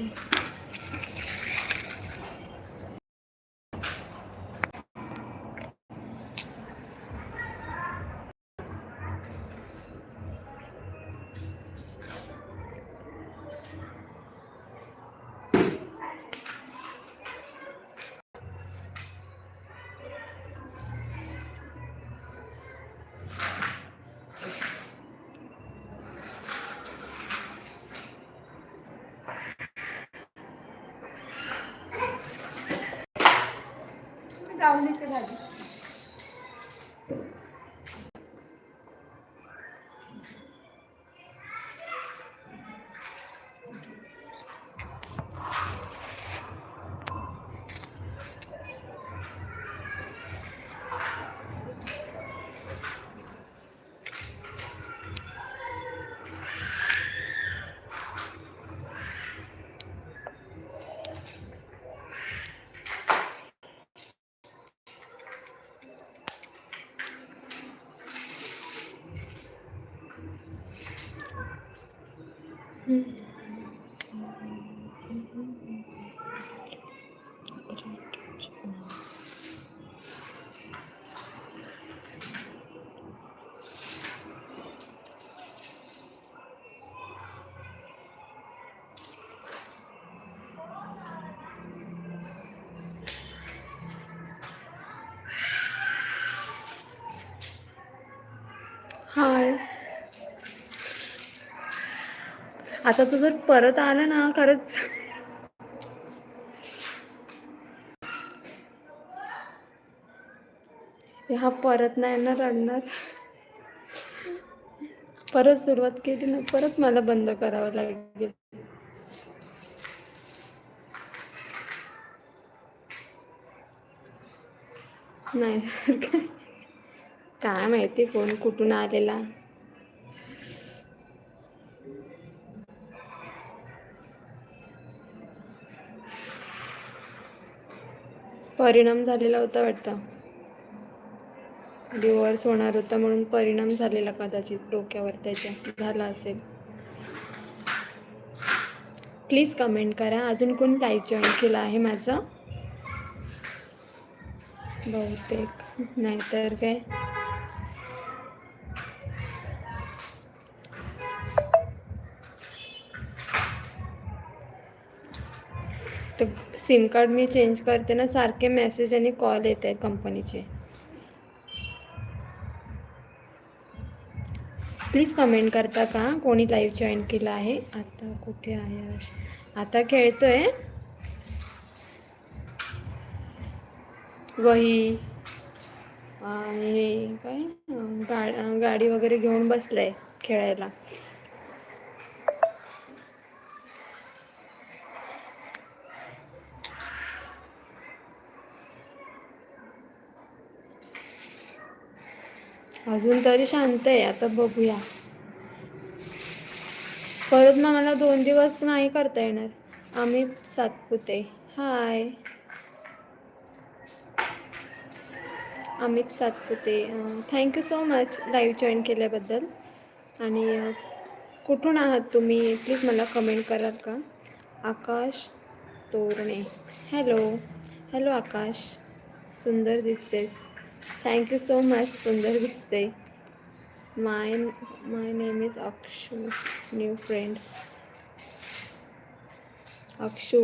Thank you. चावणीची झाली हाय. आता तू जर परत आला ना खरंच. हा परत नाही ना रडणार. परत सुरुवात केली ना परत मला बंद करावं लागेल. नाही काय माहिती कोण कुठून आलेला? परिणाम झालेला होता वाटतं. डिवोर्स होणार होता म्हणून परिणाम झालेला कदाचित डोक्यावर त्याच्या. झाला असेल. प्लीज कमेंट करा. अजून कोण लाईव्ह जॉईन केलं आहे माझं? बहुतेक. नाहीतर काय? सिम कार्ड मी चेंज करते ना सारखे मेसेज आणि कॉल येत आहेत कंपनीचे. प्लीज कमेंट करता का? कोणी लाईव्ह जॉईन केलं आहे? आता कुठे आहे? आता खेळतोय. वही आणि हे काय? गाड गा गाडी वगैरे घेऊन बसलाय खेळायला. अजून तरी शांत आहे आता बघूया. परत मग मला दोन दिवस नाही करता येणार. Amit Satpute. Hi. Amit Satpute. Thank you so much live join केल्याबद्दल. आणि कुठून आहात तुम्ही? प्लीज मला कमेंट कराल का? आकाश तोरणे. Hello hello Akash. सुंदर दिसतेस. थँक्यू सो मच सुंदर दिसते my my name is Akshu new friend Akshu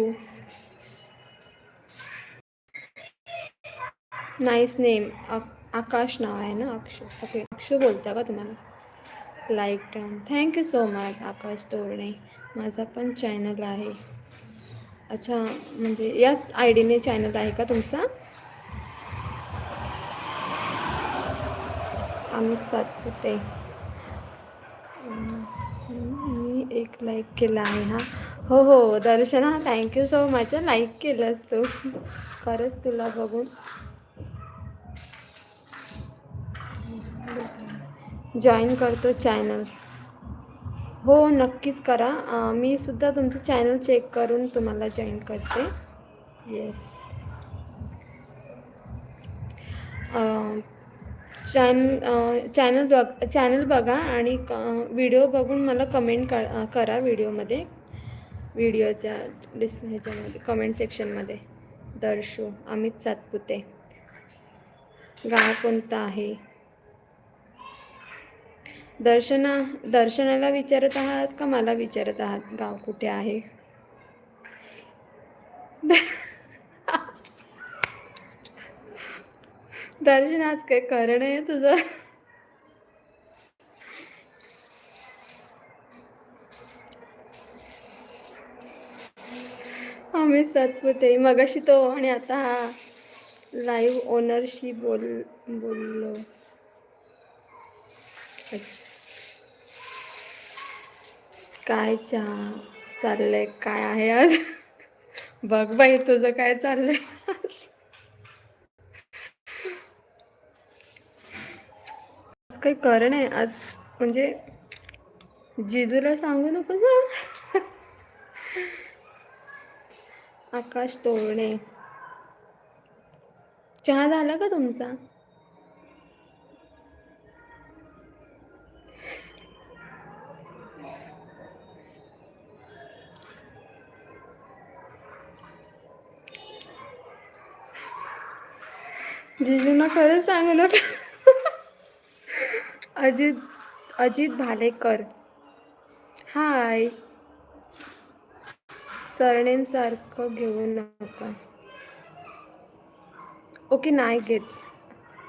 nice name Akash नाव आहे ना अक्षू ओके अक्षू बोलता का तुम्हाला? Like time thank you so much Akash Torane. माझा पण चॅनल आहे. अच्छा म्हणजे याच आय डीने चॅनल आहे का तुमचा? अमित सातपुते मी एक लाईक केला आहे हा. हो हो Darshana thank you so much like केलंस तू. खरंच तुला बघून. जॉईन करतो चॅनल हो नक्कीच करा. मी सुद्धा तुमचं चॅनल चेक करून तुम्हाला जॉईन करते. येस चॅन चॅनल बघ चॅनल बघा आणि व्हिडिओ बघून मला कमेंट कर करा व्हिडिओमध्ये. व्हिडिओच्या डिस ह्याच्यामध्ये कमेंट सेक्शनमध्ये. दर्शू अमित सातपुते. गाव कोणतं आहे? दर्शना दर्शनाला विचारत आहात का मला विचारत आहात? गाव कुठे आहे? दर्शन आज काय करणं आहे तुझं? आम्ही सातपुते. मगाशी तो आणि आता हा लाईव्ह ओनरशी बोल बोललो. अच्छा. काय चहा चाललंय? काय आहे आज? बघ बाई तुझं काय चाललंय आज? काही कारण आहे. आज म्हणजे जिजूला सांगू नको ना. आकाश तोरणे चहा झाला का तुमचा? जिजूना खरंच सांगू नका. अजित अजित भालेकर. हाय. सरनेम सारखं घेऊ नका. ओके नाही घेत.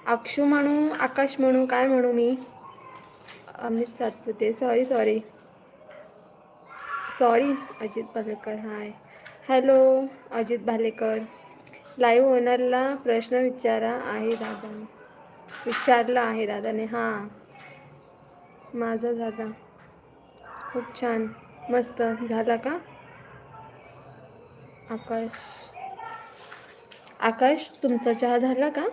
अक्षू म्हणू आकाश म्हणू काय म्हणू मी? Amit Satpute sorry sorry sorry Ajit Bhalekar hi. Hello Ajit Bhalekar. Live ओनरला प्रश्न विचारा आहे दादाने. विचारला आहे दादाने हां. माझा झाला खूप छान. मस्त. झाला का? आकाश. आकाश तुमचा चहा झाला का?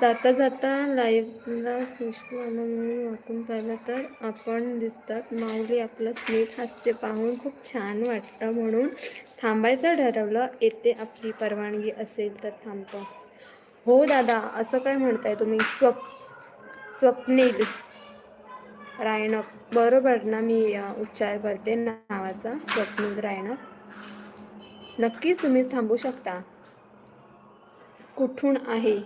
जाता जाता लाईव्हला खुशबू आला म्हणून वाटून पाहिलं तर आपण दिसतात. माऊली आपलं स्मित हास्य पाहून खूप छान वाटतं म्हणून थांबायचं ठरवलं. येते आपली परवानगी असेल तर थांबतो. हो दादा असं काय म्हणताय तुम्ही? स्वप स्वप्नील. रायणक बरोबर ना मी उच्चार करते नावाचा स्वप्नील रायणक नक्कीच तुम्ही थांबू शकता. कुठून आहे?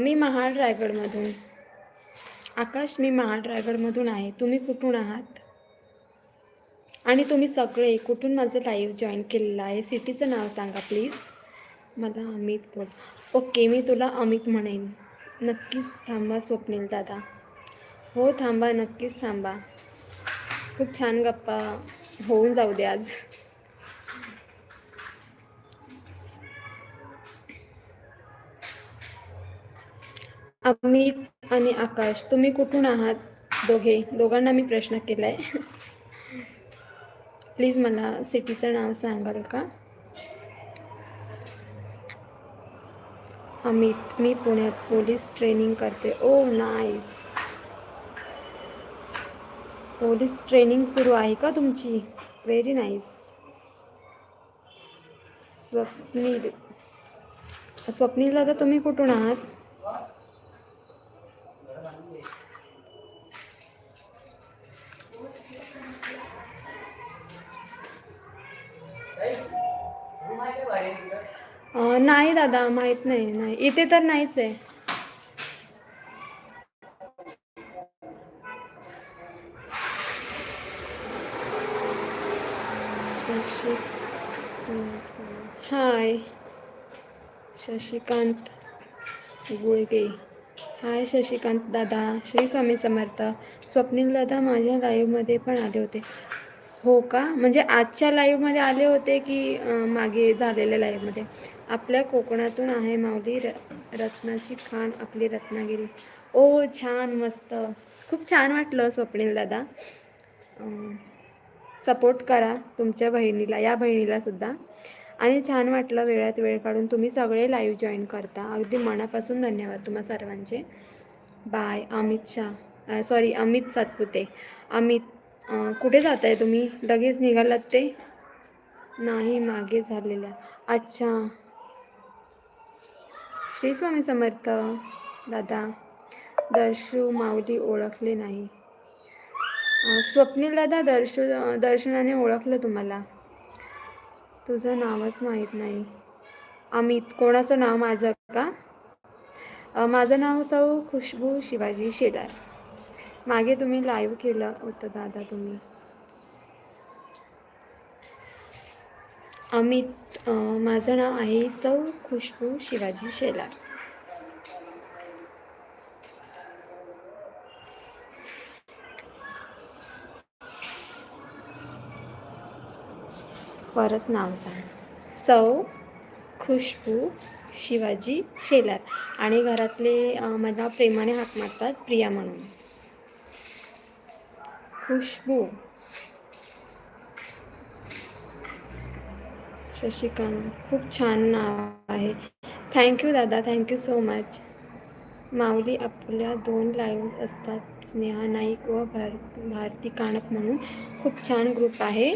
मी महाड रायगडमधून. आकाश मी महाड रायगडमधून आहे. तुम्ही कुठून आहात? आणि तुम्ही सगळे कुठून माझं लाईव्ह जॉईन केलेलं आहे? सिटीचं नाव सांगा प्लीज मला अमित बोल ओके मी तुला अमित म्हणेन. नक्कीच थांबा स्वप्नील दादा. हो थांबा नक्कीच थांबा. खूप छान गप्पा होऊन जाऊ दे आज. अमित आणि आकाश तुम्ही कुठून आहात? दोघे दोघांना मी प्रश्न केला आहे प्लीज मला सिटीचं नाव सांगाल का? अमित मी पुण्यात पोलीस ट्रेनिंग करते. ओ नाईस. पोलीस ट्रेनिंग सुरू आहे का तुमची? Very nice Swapnil. स्वप्नील दादा तुम्ही कुठून आहात? नाही दादा माहीत नाही नाही. इथे तर नाहीच आहे. शशिकांत गुळगे. हाय शशिकांत दादा. श्री स्वामी समर्थ. स्वप्नील दादा माझ्या लाईव्हमध्ये पण आले होते. हो का? म्हणजे आजच्या लाईव्हमध्ये आले होते की मागे झालेल्या लाईव्हमध्ये आपल्या कोकणातून आहे माऊली र रत्नाची खाण आपली रत्नागिरी. ओ छान मस्त. खूप छान वाटलं स्वप्नील दादा. सपोर्ट करा तुमच्या बहिणीला या बहिणीला सुद्धा. आणि छान वाटलं वेळात वेळ काढून तुम्ही सगळे लाईव्ह जॉईन करता. अगदी मनापासून धन्यवाद तुम्हा सर्वांचे. बाय अमित शाह. सॉरी अमित सातपुते. अमित कुठे जात आहे तुम्ही? लगेच निघालात ते? नाही मागे झालेल्या. अच्छा. श्री स्वामी समर्थ. दादा. दर्शू माऊली ओळखले नाही. स्वप्नील दादा दर्शू दर्शनाने ओळखलं तुम्हाला. तुझं नावच माहीत नाही. अमित कोणाचं नाव माझं का? माझं नाव सौ खुशबू शिवाजी शेलार. मागे तुम्ही लाईव्ह केलं होतं दादा तुम्ही. अमित माझं नाव आहे सौ खुशबू शिवाजी शेलार. परत नाव सांग. सौ खुशबू शिवाजी शेलार. आणि घरातले माझ्या मला प्रेमाने हाक मारतात प्रिया म्हणून. खुशबू. शशिकांत खूप छान नाव आहे. थँक्यू दादा. थँक्यू सो मच माऊली आपल्या दोन लाईव्ह असतात. स्नेहा नाईक व भार भारती काणप म्हणून. खूप छान ग्रुप आहे.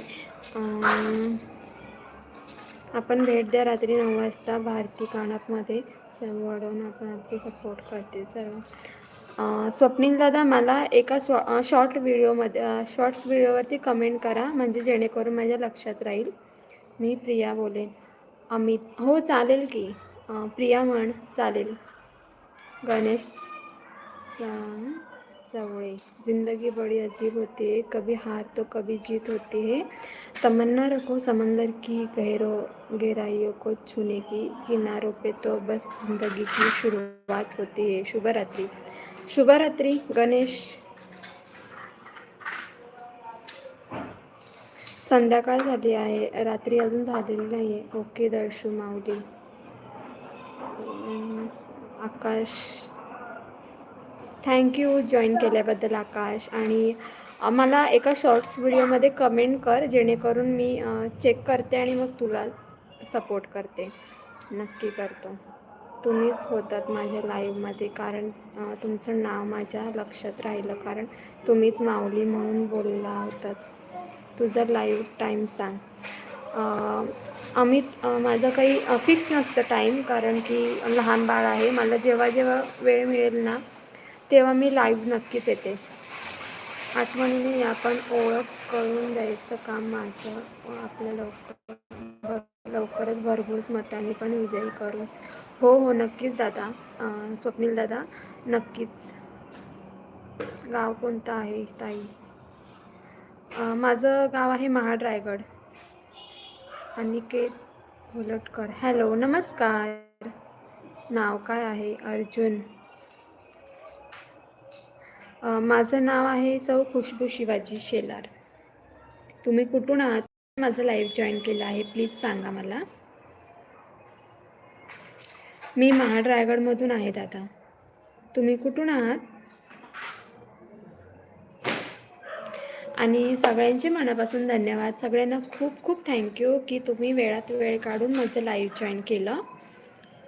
आपण भेट द्या रात्री नऊ वाजता भारती काणपमध्ये संवडून आपण आपली सपोर्ट करते. सर्व. स्वप्नील दादा मला एका शॉ शॉर्ट व्हिडिओमध्ये शॉर्ट्स व्हिडिओवरती कमेंट करा. म्हणजे जेणेकरून माझ्या लक्षात राहील. मी प्रिया बोलेन. अमित हो चालेल की. प्रिया म्हण चालेल. गणेश चवळे. जिंदगी बड़ी अजीब होती. है कभी हार तो कभी जीत होती है. तमन्ना रखो समंदर की गहरों गहराइयों को छूने की किनारों पे तो बस जिंदगी की शुरुआत होती है. शुभ रात्रि शुभ रात्रि गणेश. संध्याकाळ झाली आहे. रात्री अजून झालेली नाही आहे okay Darshu Mauli. Akash. Thank you join केल्याबद्दल आकाश. आणि मला एका शॉर्ट्स व्हिडिओमध्ये कमेंट कर जेणेकरून मी चेक करते आणि मग तुला सपोर्ट करते. नक्की करतो. तुम्हीच होतात माझ्या लाईव्हमध्ये कारण तुमचं नाव माझ्या लक्षात राहिलं. कारण तुम्हीच माऊली म्हणून बोलला होतात तुझा लाईव्ह टाईम सांग. अमित माझं काही फिक्स नसतं टाईम कारण की लहान बाळ आहे. मला जेव्हा जेव्हा वेळ मिळेल ना तेव्हा मी लाईव्ह नक्कीच येते. आठवणीने आपण ओळख करून द्यायचं काम माझं. आपल्या लवकर लवकरच भरघोस मताने पण विजयी करू. हो हो नक्कीच दादा. स्वप्नील दादा नक्कीच. गाव कोणतं आहे ताई? माझं गाव आहे महाड रायगड अनिकेत घोलटकर. हॅलो नमस्कार. नाव काय आहे? अर्जुन. माझं नाव आहे सौ खुशबू शिवाजी शेलार. तुम्ही कुठून आहात? माझं लाईव्ह जॉईन केलं आहे. प्लीज सांगा मला. मी महाड रायगडमधून आहे दादा. तुम्ही कुठून आहात? आणि सगळ्यांचे मनापासून धन्यवाद. सगळ्यांना खूप खूप थँक्यू की तुम्ही वेळात वेळ काढून माझं लाईव्ह जॉईन केलं.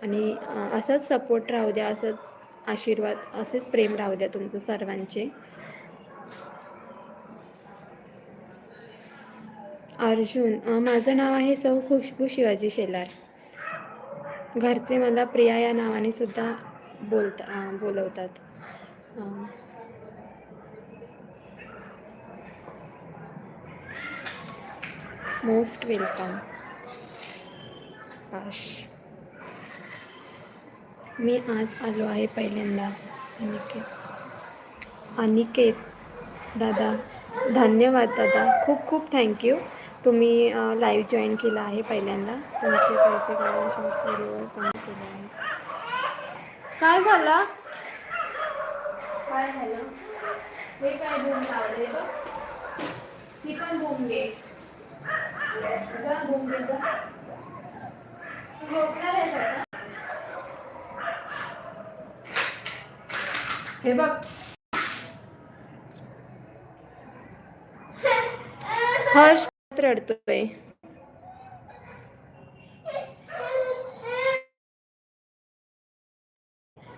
आणि असंच सपोर्ट राहू द्या असंच आशीर्वाद असेच प्रेम राहू द्या तुमचं सर्वांचे. अर्जुन माझं नाव आहे सौ खुशबू शिवाजी शेलार. घरचे मला प्रिया या नावाने सुद्धा बोलता बोलवतात. मोस्ट वेलकम पाश मी आज आलो आहे पहिल्यांदा. अनिकेत. अनिकेत दादा धन्यवाद दादा. खूप खूप थँक्यू तुम्ही लाईव्ह जॉईन केला आहे पहिल्यांदा. तुमचे पैसे काढून शॉर्ट्स व्हिडिओवर कमेंट केले आहे काय झालं? काय झालं? हे काय बूम लावले बघ. ही पण बूम घे जा बूम घे जा झोपणार आहेस हे बघ हर्ष रडतोय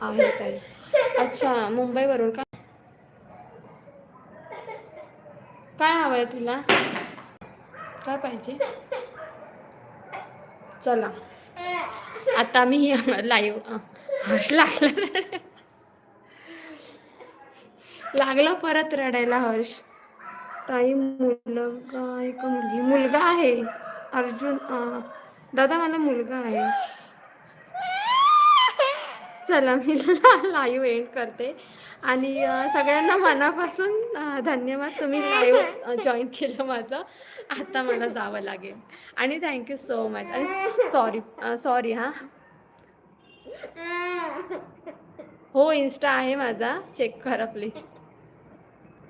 आहे ताई अच्छा मुंबईवरून का काय हवंय तुला काय पाहिजे चला आता मी लाईव्ह हर्ष लागला लागला परत रडायला हर्ष. ताई मुलगा आहे का मुलगी? मुलगा आहे. अर्जुन दादा मला मुलगा आहे. चला मी लाईव्ह एंड करते. आणि सगळ्यांना मनापासून धन्यवाद. तुम्ही लाईव्ह जॉईन केलं माझं. आता मला जावं लागेल. आणि थँक्यू सो मच आणि सॉरी सॉरी हां. हो इन्स्टा आहे माझा. चेक करा प्लीज